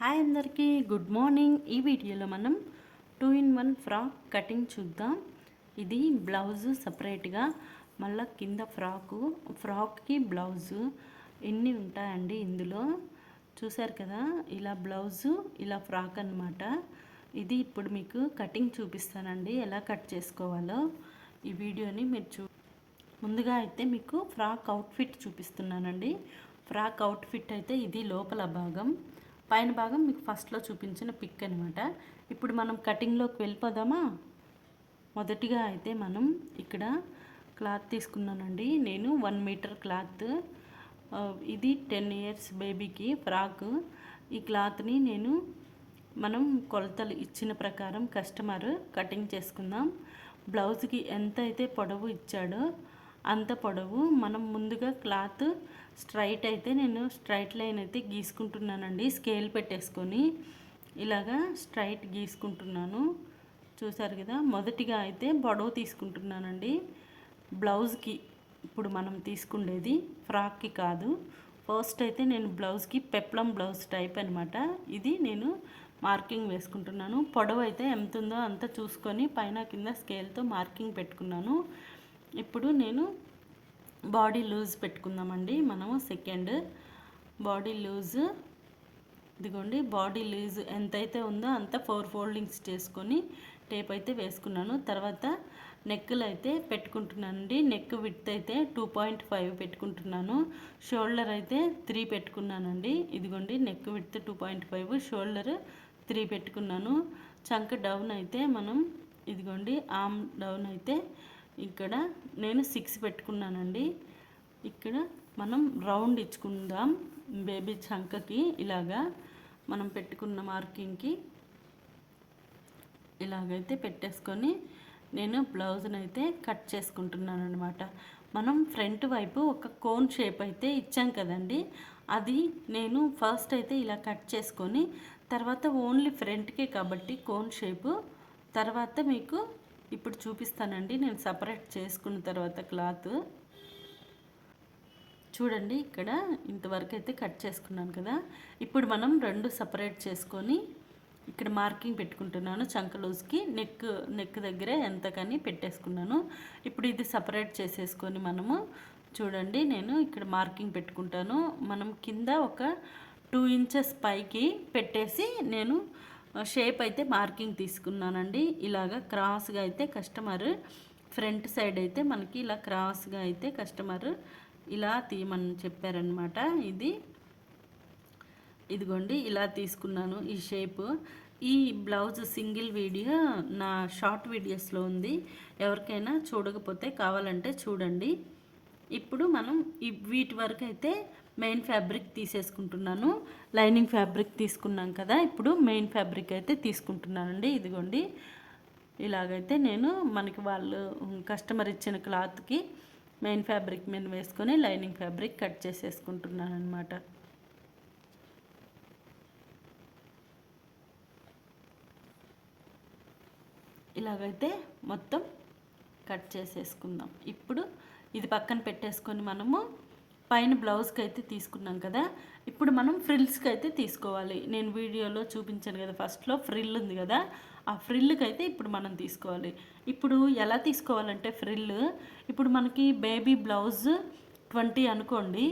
Hi అందరికీ good morning. ఈ వీడియోలో మనం two in one frock cutting చూద్దాం. ఇది బ్లౌజు సపరేట్గా మళ్ళీ కింద ఫ్రాకు ఫ్రాక్కి బ్లౌజు ఎన్ని ఉంటాయండి ఇందులో? చూసారు కదా ఇలా బ్లౌజు ఇలా ఫ్రాక్ అన్నమాట. ఇది ఇప్పుడు మీకు కటింగ్ చూపిస్తానండి ఎలా కట్ చేసుకోవాలో. ఈ వీడియోని మీరు చూ ముందుగా అయితే మీకు ఫ్రాక్ అవుట్ఫిట్ చూపిస్తున్నానండి. ఫ్రాక్ అవుట్ఫిట్ అయితే ఇది లోపల భాగం. పైన భాగం మీకు ఫస్ట్లో చూపించిన పిక్ అనమాట ఇప్పుడు మనం కటింగ్లోకి వెళ్ళిపోదామా? మొదటిగా అయితే మనం ఇక్కడ క్లాత్ తీసుకున్నానండి. నేను వన్ మీటర్ క్లాత్. ఇది టెన్ ఇయర్స్ బేబీకి ఫ్రాక్. ఈ క్లాత్ని నేను మనం కొలతలు ఇచ్చిన ప్రకారం కస్టమర్ కటింగ్ చేసుకుందాం. బ్లౌజ్కి ఎంత అయితే పొడవు ఇచ్చాడో అంత పొడవు. మనం ముందుగా క్లాత్ స్ట్రైట్ అయితే నేను స్ట్రైట్ లైన్ అయితే గీసుకుంటున్నానండి. స్కేల్ పెట్టేసుకొని ఇలాగా స్ట్రైట్ గీసుకుంటున్నాను. చూసారు కదా మొదటిగా అయితే పొడవు తీసుకుంటున్నానండి. బ్లౌజ్కి ఇప్పుడు మనం తీసుకుండేది ఫ్రాక్కి కాదు. ఫస్ట్ అయితే నేను బ్లౌజ్కి పెప్లం బ్లౌజ్ టైప్ అనమాట ఇది నేను మార్కింగ్ వేసుకుంటున్నాను. పొడవు అయితే ఎంత ఉందో అంత చూసుకొని పైన కింద స్కేల్తో మార్కింగ్ పెట్టుకున్నాను. ఇప్పుడు నేను బాడీ లూజ్ పెట్టుకుందామండి. మనము సెకండ్ బాడీ లూజ్. ఇదిగోండి బాడీ లూజ్ ఎంతైతే ఉందో అంత ఫోర్ ఫోల్డింగ్స్ చేసుకొని టేప్ అయితే వేసుకున్నాను. తర్వాత నెక్కులు అయితే పెట్టుకుంటున్నానండి. నెక్ విడ్త్ అయితే టూ పాయింట్ ఫైవ్ పెట్టుకుంటున్నాను. షోల్డర్ అయితే త్రీ పెట్టుకున్నానండి. ఇదిగోండి neck width two point five shoulder three పెట్టుకున్నాను. చంక డౌన్ అయితే మనం ఇదిగోండి ఆమ్ డౌన్ అయితే ఇక్కడ నేను సిక్స్ పెట్టుకున్నానండి. ఇక్కడ మనం రౌండ్ ఇచ్చుకుందాం బేబీ చంకకి ఇలాగా మనం పెట్టుకున్న మార్కింగ్కి ఇలాగైతే పెట్టేసుకొని నేను బ్లౌజ్ని అయితే కట్ చేసుకుంటున్నాను అనమాట మనం ఫ్రంట్ వైపు ఒక కోన్ షేప్ అయితే ఇచ్చాం కదండి. అది నేను ఫస్ట్ అయితే ఇలా కట్ చేసుకొని తర్వాత ఓన్లీ ఫ్రంట్కే కాబట్టి కోన్ షేపు తర్వాత మీకు ఇప్పుడు చూపిస్తానండి. నేను సపరేట్ చేసుకున్న తర్వాత క్లాత్. చూడండి ఇక్కడ ఇంతవరకు అయితే కట్ చేసుకున్నాను కదా. ఇప్పుడు మనం రెండు సపరేట్ చేసుకొని ఇక్కడ మార్కింగ్ పెట్టుకుంటున్నాను చంకలూజ్కి నెక్ నెక్ దగ్గరే ఎంతకని పెట్టేసుకున్నాను. ఇప్పుడు ఇది సపరేట్ చేసేసుకొని మనము చూడండి నేను ఇక్కడ మార్కింగ్ పెట్టుకుంటాను. మనం కింద ఒక టూ ఇంచెస్ పైకి పెట్టేసి నేను షేప్ అయితే మార్కింగ్ తీసుకున్నానండి. ఇలాగ క్రాస్గా అయితే కస్టమర్ ఫ్రంట్ సైడ్ అయితే మనకి ఇలా క్రాస్గా అయితే కస్టమర్ ఇలా తీయమని చెప్పారనమాట ఇది ఇదిగోండి ఇలా తీసుకున్నాను ఈ షేప్ ఈ బ్లౌజ్ సింగిల్ వీడియో నా షార్ట్ వీడియోస్లో ఉంది. ఎవరికైనా చూడకపోతే కావాలంటే చూడండి. ఇప్పుడు మనం వీటి వరకు అయితే మెయిన్ ఫ్యాబ్రిక్ తీసేసుకుంటున్నాను. లైనింగ్ ఫ్యాబ్రిక్ తీసుకున్నాం కదా ఇప్పుడు మెయిన్ ఫ్యాబ్రిక్ అయితే తీసుకుంటున్నానండి. ఇదిగోండి. ఇలాగైతే నేను మనకి వాళ్ళు కస్టమర్ ఇచ్చిన క్లాత్కి మెయిన్ ఫ్యాబ్రిక్ మీద వేసుకొని లైనింగ్ ఫ్యాబ్రిక్ కట్ చేసేసుకుంటున్నాను అనమాట ఇలాగైతే మొత్తం కట్ చేసేసుకుందాం. ఇప్పుడు ఇది పక్కన పెట్టేసుకొని మనము పైన బ్లౌజ్కి అయితే తీసుకున్నాం కదా. ఇప్పుడు మనం ఫ్రిల్స్కి అయితే తీసుకోవాలి. నేను వీడియోలో చూపించాను కదా ఫస్ట్లో ఫ్రిల్ ఉంది కదా. ఆ ఫ్రిల్కి అయితే ఇప్పుడు మనం తీసుకోవాలి. ఇప్పుడు ఎలా తీసుకోవాలంటే ఫ్రిల్ ఇప్పుడు మనకి బేబీ బ్లౌజ్ ట్వంటీ అనుకోండి.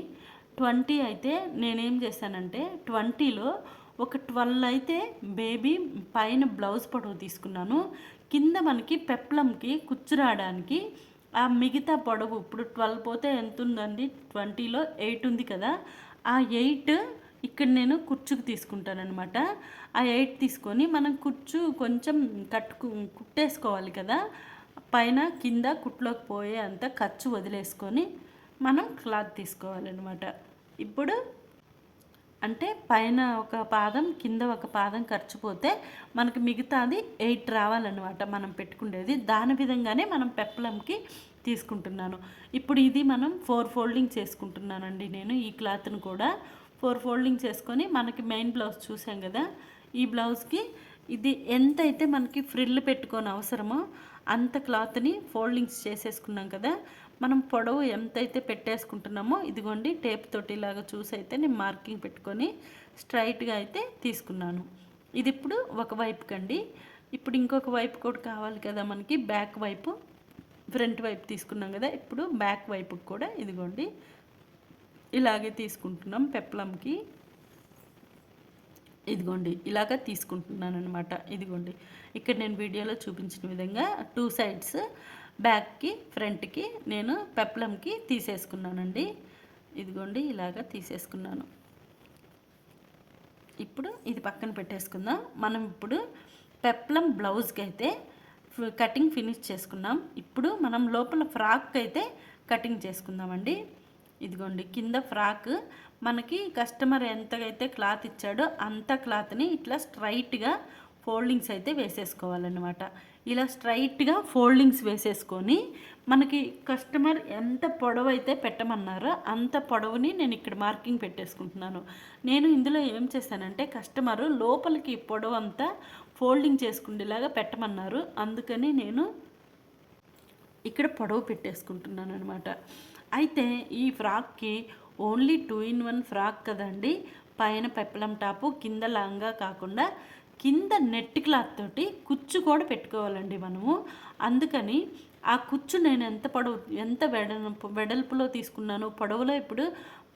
ట్వంటీ అయితే నేనేం చేశానంటే ట్వంటీలో ఒక ట్వెల్వ్ అయితే బేబీ పైన బ్లౌజ్ పొడవు తీసుకున్నాను. కింద మనకి పెప్లంకి కుచ్చురావడానికి ఆ మిగతా పొడవు ఇప్పుడు ట్వెల్వ్ పోతే ఎంత ఉందండి ట్వంటీలో ఎయిట్ ఉంది కదా. ఆ ఎయిట్ ఇక్కడ నేను కుర్చుకు తీసుకుంటానమాట ఆ ఎయిట్ తీసుకొని మనం కుర్చు కొంచెం కట్టుకు కుట్టేసుకోవాలి కదా. పైన కింద కుట్లోకి పోయే అంత ఖర్చు వదిలేసుకొని మనం క్లాత్ తీసుకోవాలన్నమాట. ఇప్పుడు అంటే పైన ఒక పాదం కింద ఒక పాదం ఖర్చుపోతే మనకు మిగతాది ఎయిట్ రావాలన్నమాట మనం పెట్టుకునేది దాని విధంగానే మనం పెప్పలంకి తీసుకుంటున్నాను. ఇప్పుడు ఇది మనం ఫోర్ ఫోల్డింగ్ చేసుకుంటున్నానండి నేను ఈ క్లాత్ను కూడా. ఫోర్ ఫోల్డింగ్ చేసుకొని మనకి మెయిన్ బ్లౌజ్ చూసాం కదా ఈ బ్లౌజ్కి ఇది ఎంత అయితే మనకి ఫ్రిల్ పెట్టుకొని అవసరమో అంత క్లాత్ని ఫోల్డింగ్స్ చేసేసుకున్నాం కదా మనం పొడవు ఎంతైతే పెట్టేసుకుంటున్నామో ఇదిగోండి టేప్ తోటి ఇలాగ చూసి అయితే నేను మార్కింగ్ పెట్టుకొని స్ట్రైట్గా అయితే తీసుకున్నాను. ఇది ఇప్పుడు ఒక వైపు కండి ఇప్పుడు ఇంకొక వైపు కూడా కావాలి కదా మనకి బ్యాక్ వైపు ఫ్రంట్ వైపు తీసుకున్నాం కదా ఇప్పుడు బ్యాక్ వైపుకి కూడా ఇదిగోండి ఇలాగే తీసుకుంటున్నాం పెప్లంకి. ఇదిగోండి ఇలాగ తీసుకుంటున్నాను అనమాట ఇదిగోండి ఇక్కడ నేను వీడియోలో చూపించిన విధంగా టూ సైడ్స్ బ్యాక్కి ఫ్రంట్కి నేను పెప్లంకి తీసేసుకున్నానండి. ఇదిగోండి ఇలాగ తీసేసుకున్నాను. ఇప్పుడు ఇది పక్కన పెట్టేసుకుందాం. మనం ఇప్పుడు పెప్లం బ్లౌజ్కి అయితే కటింగ్ ఫినిష్ చేసుకున్నాం. ఇప్పుడు మనం లోపల ఫ్రాక్ అయితే కటింగ్ చేసుకుందామండి. ఇదిగోండి కింద ఫ్రాక్. మనకి కస్టమర్ ఎంతకైతే క్లాత్ ఇచ్చాడో అంత క్లాత్ని ఇట్లా స్ట్రైట్గా ఫోల్డింగ్స్ అయితే వేసేసుకోవాలన్నమాట. ఇలా స్ట్రైట్గా ఫోల్డింగ్స్ వేసేసుకొని మనకి కస్టమర్ ఎంత పొడవు అయితే పెట్టమన్నారో అంత పొడవుని నేను ఇక్కడ మార్కింగ్ పెట్టేసుకుంటున్నాను. నేను ఇందులో ఏం చేశానంటే కస్టమరు లోపలికి పొడవు అంతా ఫోల్డింగ్ చేసుకునేలాగా పెట్టమన్నారు. అందుకని నేను ఇక్కడ పొడవు పెట్టేసుకుంటున్నాను అనమాట అయితే ఈ ఫ్రాక్కి only two in one frock కదండి. పైన పెప్పలం టాపు కింద లాంగా కాకుండా కింద నెట్ క్లాత్ తోటి కుచ్చు కూడా పెట్టుకోవాలండి మనము. అందుకని ఆ కుచ్చు నేను ఎంత పొడవు ఎంత వెడల్పు వెడల్పులో తీసుకున్నాను పొడవులో ఇప్పుడు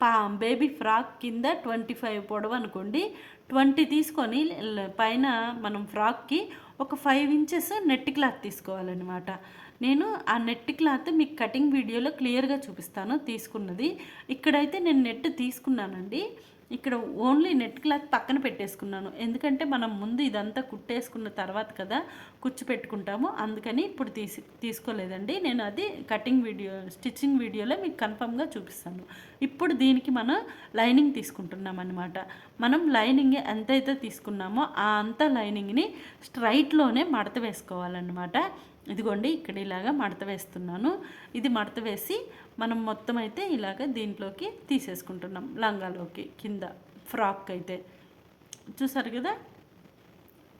పా బేబీ ఫ్రాక్ కింద ట్వంటీ ఫైవ్ పొడవు అనుకోండి. ట్వంటీ తీసుకొని పైన మనం ఫ్రాక్కి ఒక ఫైవ్ ఇంచెస్ నెట్ క్లాత్ తీసుకోవాలన్నమాట. నేను ఆ నెట్ క్లాత్ మీకు కటింగ్ వీడియోలో క్లియర్గా చూపిస్తాను తీసుకున్నది. ఇక్కడైతే నేను నెట్ తీసుకున్నానండి. ఇక్కడ ఓన్లీ నెట్ క్లాత్ పక్కన పెట్టేసుకున్నాను. ఎందుకంటే మనం ముందు ఇదంతా కుట్టేసుకున్న తర్వాత కదా కుచ్చు పెట్టుకుంటాము అందుకని ఇప్పుడు తీసి తీసుకోలేదండి. నేను అది కటింగ్ వీడియో స్టిచ్చింగ్ వీడియోలో మీకు కన్ఫామ్గా చూపిస్తాను. ఇప్పుడు దీనికి మనం లైనింగ్ తీసుకుంటున్నాం అనమాట మనం లైనింగ్ ఎంతైతే తీసుకున్నామో ఆ అంత లైనింగ్ని స్ట్రైట్లోనే మడత వేసుకోవాలన్నమాట. ఇదిగోండి ఇక్కడ ఇలాగా మడత వేస్తున్నాను. ఇది మడత వేసి మనం మొత్తం అయితే ఇలాగ దీంట్లోకి తీసేసుకుంటున్నాం లంగాలోకి కింద ఫ్రాక్ అయితే. చూసారు కదా?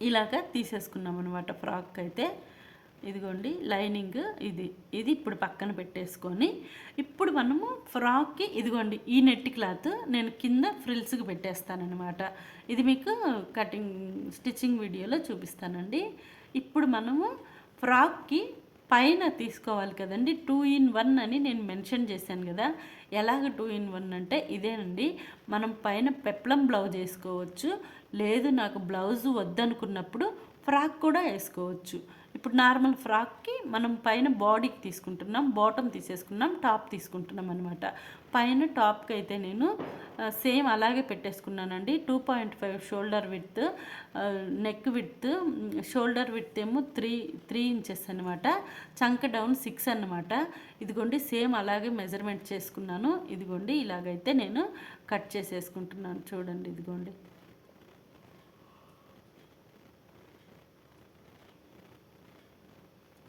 ఇలాగ తీసేసుకున్నాం అనమాట ఫ్రాక్ అయితే. ఇదిగోండి లైనింగ్ ఇది. ఇది ఇప్పుడు పక్కన పెట్టేసుకొని ఇప్పుడు మనము ఫ్రాక్కి ఇదిగోండి ఈ నెట్ క్లాత్ నేను కింద ఫ్రిల్స్కి పెట్టేస్తానమాట ఇది మీకు కటింగ్ స్టిచ్చింగ్ వీడియోలో చూపిస్తానండి. ఇప్పుడు మనము ఫ్రాక్కి పైన తీసుకోవాలి కదండి. టూ ఇన్ వన్ అని నేను మెన్షన్ చేశాను కదా. ఎలాగ టూ ఇన్ వన్ అంటే ఇదేనండి. మనం పైన పెప్లం బ్లౌజ్ వేసుకోవచ్చు. లేదు నాకు బ్లౌజ్ వద్దనుకున్నప్పుడు ఫ్రాక్ కూడా వేసుకోవచ్చు. ఇప్పుడు నార్మల్ ఫ్రాక్కి మనం పైన బాడీకి తీసుకుంటున్నాం బాటమ్ తీసేసుకున్నాం టాప్ తీసుకుంటున్నాం అనమాట పైన టాప్కి అయితే నేను సేమ్ అలాగే పెట్టేసుకున్నానండి. Two point five shoulder width neck width shoulder width ఏమో త్రీ త్రీ ఇంచెస్ అనమాట చంక డౌన్ సిక్స్ అనమాట ఇదిగోండి సేమ్ అలాగే మెజర్మెంట్ చేసుకున్నాను. ఇదిగోండి ఇలాగైతే నేను కట్ చేసేసుకుంటున్నాను. చూడండి ఇదిగోండి.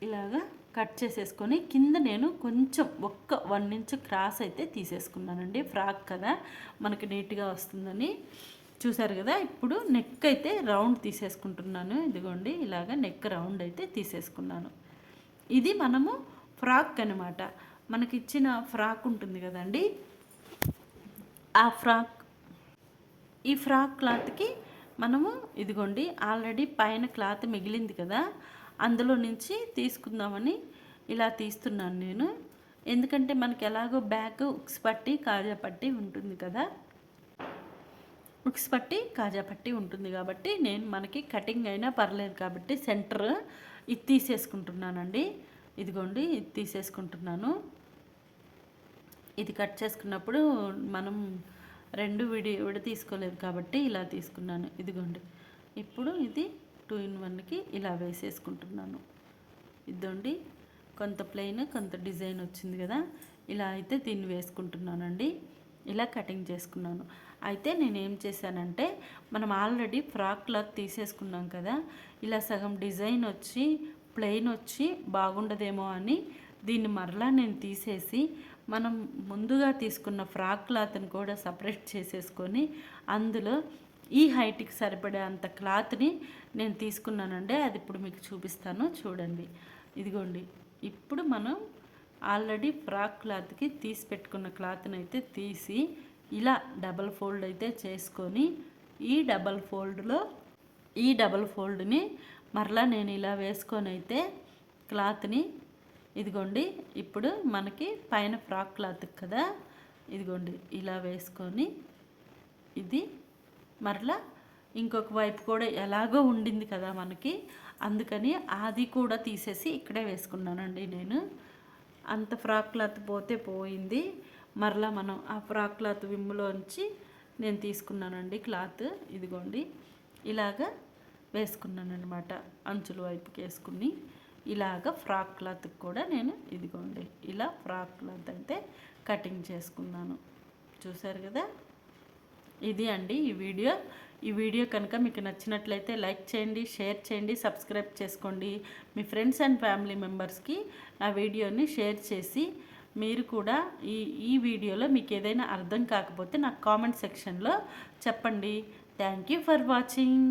ఇలాగా కట్ చేసేసుకొని కింద నేను కొంచెం ఒక్క వన్ ఇంచ్ క్రాస్ అయితే తీసేసుకున్నానండి. ఫ్రాక్ కదా మనకి నీట్గా వస్తుందని. చూసారు కదా ఇప్పుడు నెక్ అయితే రౌండ్ తీసేసుకుంటున్నాను. ఇదిగోండి ఇలాగ నెక్ రౌండ్ అయితే తీసేసుకున్నాను. ఇది మనము ఫ్రాక్ అనమాట మనకి ఇచ్చిన ఫ్రాక్ ఉంటుంది కదండి ఆ ఫ్రాక్. ఈ ఫ్రాక్ క్లాత్కి మనము ఇదిగోండి ఆల్రెడీ పైన క్లాత్ మిగిలింది కదా అందులో నుంచి తీసుకుందామని ఇలా తీస్తున్నాను నేను. ఎందుకంటే మనకి ఎలాగో బ్యాగ్ ఉక్స్ పట్టి కాజా పట్టి ఉంటుంది కదా. ఉక్స్ పట్టి కాజా పట్టి ఉంటుంది కాబట్టి నేను మనకి కటింగ్ అయినా పర్లేదు కాబట్టి సెంటర్ ఇది తీసేసుకుంటున్నానండి. ఇదిగోండి ఇది తీసేసుకుంటున్నాను. ఇది కట్ చేసుకున్నప్పుడు మనం రెండు విడి విడ తీసుకోలేదు కాబట్టి ఇలా తీసుకున్నాను. ఇదిగోండి. ఇప్పుడు ఇది టూ ఇన్ వన్కి ఇలా వేసేసుకుంటున్నాను. ఇదండి కొంత ప్లెయిన్ కొంత డిజైన్ వచ్చింది కదా ఇలా అయితే దీన్ని వేసుకుంటున్నానండి. ఇలా కటింగ్ చేసుకున్నాను. అయితే నేను ఏం చేశానంటే మనం ఆల్రెడీ ఫ్రాక్ క్లాత్ తీసేసుకున్నాం కదా ఇలా సగం డిజైన్ వచ్చి ప్లెయిన్ వచ్చి బాగుండదేమో అని దీన్ని మరలా నేను తీసేసి మనం ముందుగా తీసుకున్న ఫ్రాక్ క్లాత్ని కూడా సపరేట్ చేసేసుకొని అందులో ఈ హైట్కి సరిపడే అంత క్లాత్ని నేను తీసుకున్నానండి. అది ఇప్పుడు మీకు చూపిస్తాను. చూడండి. ఇదిగోండి. ఇప్పుడు మనం ఆల్రెడీ ఫ్రాక్ క్లాత్కి తీసి పెట్టుకున్న క్లాత్ని అయితే తీసి ఇలా డబల్ ఫోల్డ్ అయితే చేసుకొని ఈ డబల్ ఫోల్డ్లో ఈ డబల్ ఫోల్డ్ని మరలా నేను ఇలా వేసుకొని అయితే క్లాత్ని ఇదిగోండి. ఇప్పుడు మనకి పైన ఫ్రాక్ క్లాత్ కదా? ఇదిగోండి. ఇలా వేసుకొని ఇది మరలా ఇంకొక వైపు కూడా ఎలాగో ఉండింది కదా మనకి అందుకని అది కూడా తీసేసి ఇక్కడే వేసుకున్నానండి నేను. అంత ఫ్రాక్ క్లాత్ పోతే పోయింది. మరలా మనం ఆ ఫ్రాక్ క్లాత్ విమ్ములోంచి నేను తీసుకున్నానండి క్లాత్ ఇదిగోండి. ఇలాగ వేసుకున్నాను అనమాట అంచుల వైపుకి వేసుకుని. ఇలాగ ఫ్రాక్ క్లాత్ కూడా నేను ఇదిగోండి ఇలా ఫ్రాక్ క్లాత్ అయితే కటింగ్ చేసుకున్నాను. చూసారు కదా? ఇది అండి ఈ వీడియో. ఈ వీడియో కనుక మీకు నచ్చినట్లయితే లైక్ చేయండి షేర్ చేయండి సబ్స్క్రైబ్ చేసుకోండి. మీ ఫ్రెండ్స్ అండ్ ఫ్యామిలీ మెంబర్స్కి నా వీడియోని షేర్ చేసి మీరు కూడా ఈ ఈ వీడియోలో మీకు ఏదైనా అర్థం కాకపోతే నాకు కామెంట్ సెక్షన్లో చెప్పండి. Thank you for watching.